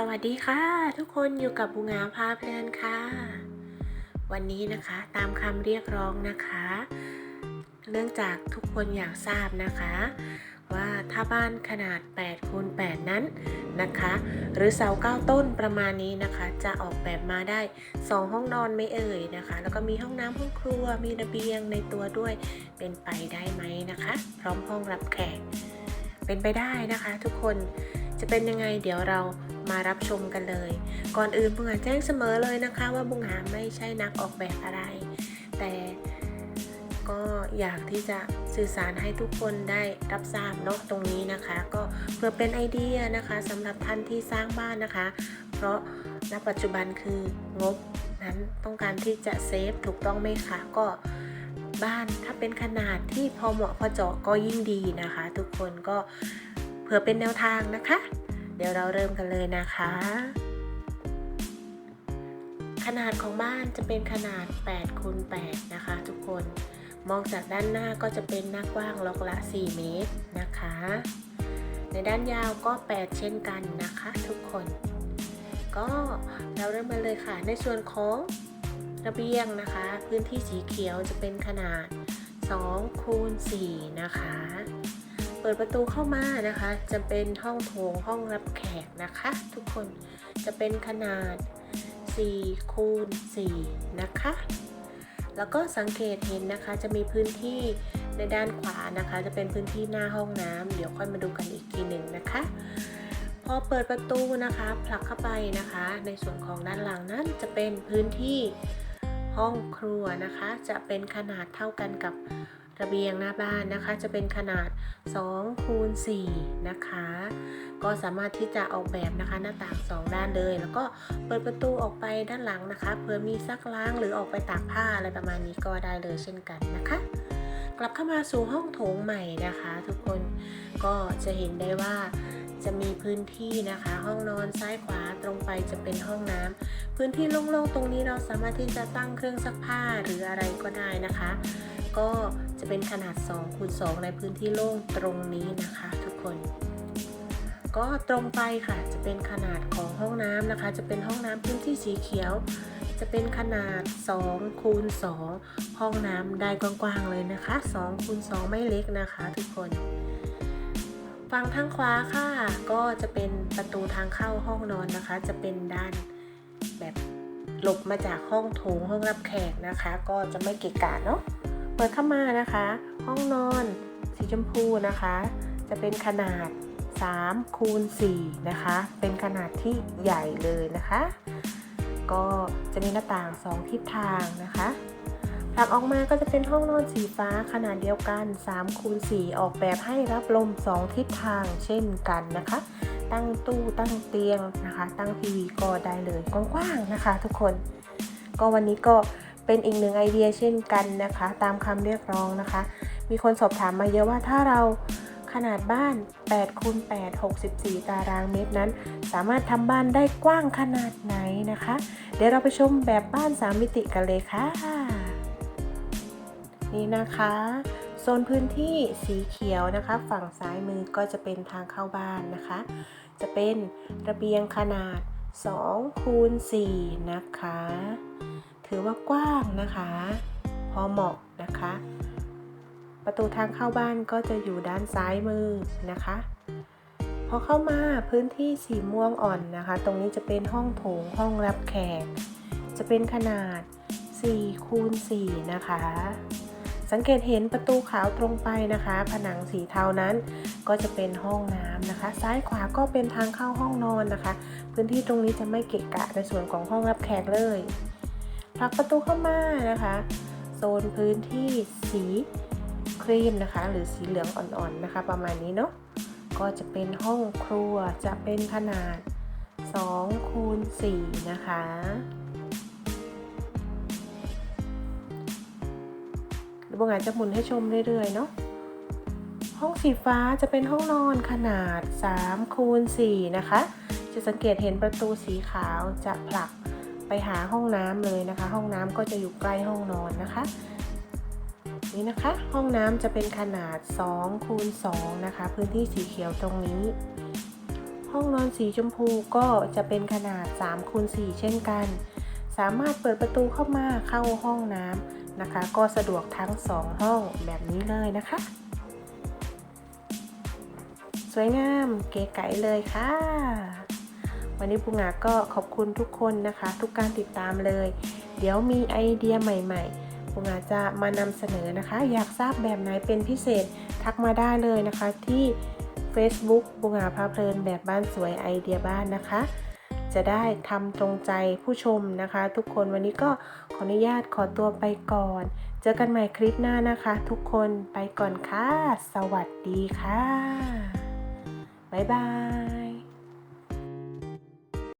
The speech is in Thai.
สวัสดีค่ะ ทุกคนอยู่กับบุงาพาเพลินค่ะ วันนี้นะคะตามคำเรียกร้องนะคะ เนื่องจากทุกคนอยากทราบนะคะ ว่าถ้าบ้านขนาด8คูณ8นั้นนะคะ หรือเสาเก้าต้นประมาณนี้นะคะ จะออกแบบมาได้ 2 ห้องนอนไม่เอ่ยนะคะ แล้วก็มีห้องน้ำห้องครัวมีระเบียงในตัวด้วยเป็นไปได้ไหมนะคะ พร้อมห้องรับแขกเป็นไปได้นะคะ ทุกคนจะเป็นยังไงเดี๋ยวเรา มารับชมกันเลย ก่อนอื่นบุงหาแจ้งเสมอเลยนะคะว่าบุงหาไม่ใช่นักออกแบบอะไร แต่ก็อยากที่จะสื่อสารให้ทุกคนได้รับทราบเนาะตรงนี้นะคะ ก็เพื่อเป็นไอเดียนะคะสำหรับท่านที่สร้างบ้านนะคะ เพราะณปัจจุบันคืองบนั้นต้องการที่จะเซฟถูกต้องไหมคะก็บ้านถ้าเป็นขนาดที่พอเหมาะพอเจาะก็ยิ่งดีนะคะ ทุกคนก็เผื่อเป็นแนวทางนะคะ เดี๋ยวเราเริ่มกันเลยนะคะ ขนาดของบ้านจะเป็นขนาด8คูณ8นะคะ ทุกคน มองจากด้านหน้าก็จะเป็นหน้ากว้างล็อกละ 4 เมตรนะคะ ในด้านยาวก็ 8 เช่นกันนะคะ ทุกคน ก็เราเริ่มมาเลยค่ะ ในส่วนของระเบียงนะคะ พื้นที่สีเขียวจะเป็นขนาด2คูณ4นะคะเปิดประตูเข้ามานะคะ จะเป็นห้องโถงห้องรับแขกนะคะ ทุกคนจะเป็นขนาด4คูณ4นะคะ แล้วก็สังเกตเห็นนะคะ จะมีพื้นที่ในด้านขวานะคะ จะเป็นพื้นที่หน้าห้องน้ำเดี๋ยวค่อยมาดูกันอีกทีหนึ่งนะคะพอเปิดประตูนะคะผลักเข้าไปนะคะ ในส่วนของด้านหลังนั้นจะเป็นพื้นที่ห้องครัวนะคะ จะเป็นขนาดเท่ากันกับ ระเบียงหน้าบ้านนะคะ จะเป็นขนาด2คูณ4นะคะ ก็สามารถที่จะออกแบบนะคะหน้าต่าง 2 ด้านเลย แล้วก็เปิดประตูออกไปด้านหลังนะคะเผื่อมีซักล้างหรือออกไปตากผ้าอะไรประมาณนี้ก็ได้เลยเช่นกันนะคะ กลับเข้ามาสู่ห้องโถงใหม่นะคะ ทุกคนก็จะเห็นได้ว่า จะมีพื้นที่นะคะ ห้องนอนซ้ายขวาตรงไปจะเป็นห้องน้ำพื้นที่โล่งๆตรงนี้เราสามารถที่จะตั้งเครื่องซักผ้าหรืออะไรก็ได้นะคะ ก็จะเป็นขนาด2คูณ2ในพื้นที่โล่งตรงนี้นะคะ ทุกคนก็ตรงไปค่ะจะเป็นขนาดของห้องน้ำนะคะ จะเป็นห้องน้ำพื้นที่สีเขียว จะเป็นขนาด2คูณ2ห้องน้ำได้กว้างๆเลยนะคะ2คูณ2ไม่เล็กนะคะ ทุกคน ฝั่งทางขวาค่ะ ก็จะเป็นประตูทางเข้าห้องนอนนะคะ จะเป็นด้านแบบหลบมาจากห้องโถงห้องรับแขกนะคะ ก็จะไม่เกะกะเนาะเปิดเข้ามานะคะ ห้องนอนสีชมพูนะคะ จะเป็นขนาด3คูณ4นะคะ เป็นขนาดที่ใหญ่เลยนะคะ ก็จะมีหน้าต่าง 2 ทิศทางนะคะ ผลักออกมาก็จะเป็นห้องนอนสีฟ้าขนาดเดียวกัน3คูณ4ออกแบบให้รับลม 2 ทิศทางเช่นกันนะคะ ตั้งตู้ตั้งเตียงนะคะ ตั้งทีวีก็ได้เลยกว้างๆนะคะ ทุกคน ก็วันนี้ก็เป็นอีกหนึ่งไอเดียเช่นกันนะคะ ตามคำเรียกร้องนะคะ มีคนสอบถามมาเยอะว่าถ้าเราขนาดบ้าน8คูณ8 64 ตารางเมตรนั้น สามารถทำบ้านได้กว้างขนาดไหนนะคะ เดี๋ยวเราไปชมแบบบ้าน 3 มิติกันเลยค่ะ นี่นะคะโซนพื้นที่สีเขียวนะคะ ฝั่งซ้ายมือก็จะเป็นทางเข้าบ้านนะคะ จะเป็นระเบียงขนาด2คูณ4นะคะ ถือว่ากว้างนะคะ พอเหมาะนะคะ ประตูทางเข้าบ้านก็จะอยู่ด้านซ้ายมือนะคะพอเข้ามาพื้นที่สีม่วงอ่อนนะคะ ตรงนี้จะเป็นห้องโถงห้องรับแขก จะเป็นขนาด4คูณ4นะคะ สังเกตเห็นประตูขาวตรงไปนะคะ ผนังสีเทานั้นก็จะเป็นห้องน้ำนะคะ ซ้ายขวาก็เป็นทางเข้าห้องนอนนะคะ พื้นที่ตรงนี้จะไม่เกะกะในส่วนของห้องรับแขกเลยผลักประตูเข้ามานะคะโซนพื้นที่สีครีมนะคะ หรือสีเหลืองอ่อนๆนะคะ ประมาณนี้เนาะก็จะเป็นห้องครัวจะเป็นขนาด2คูณ4นะคะ บงอาจจะหมุนให้ชมเรื่อยๆเนาะห้องสีฟ้าจะเป็นห้องนอนขนาด3คูณ4นะคะ จะสังเกตเห็นประตูสีขาวจะผลักไปหาห้องน้ำเลยนะคะ ห้องน้ำก็จะอยู่ใกล้ห้องนอนนะคะ นี่นะคะ ห้องน้ำจะเป็นขนาด2คูณ2นะคะ พื้นที่สีเขียวตรงนี้หห้องนอนสีชมพูก็จะเป็นขนาด3คูณ4เช่นกัน สามารถเปิดประตูเข้ามาเข้าห้องน้ำ นะคะ ก็สะดวกทั้ง 2 ห้องแบบนี้เลยนะคะ สวยงามเก๋ไก๋เลยค่ะ วันนี้ปุงาก็ขอบคุณทุกคนนะคะ ทุกการติดตามเลย เดี๋ยวมีไอเดียใหม่ๆปุงาจะมานำเสนอนะคะ อยากทราบแบบไหนเป็นพิเศษทักมาได้เลยนะคะที่ Facebook ปุงาพาเพลินแบบบ้านสวยไอเดียบ้านนะคะ จะได้ทำตรงใจผู้ชมนะคะ ทุกคนวันนี้ก็ ขออนุญาตขอตัวไปก่อน เจอกันใหม่คลิปหน้านะคะทุกคนไปก่อนค่ะ สวัสดีค่ะ บ๊ายบาย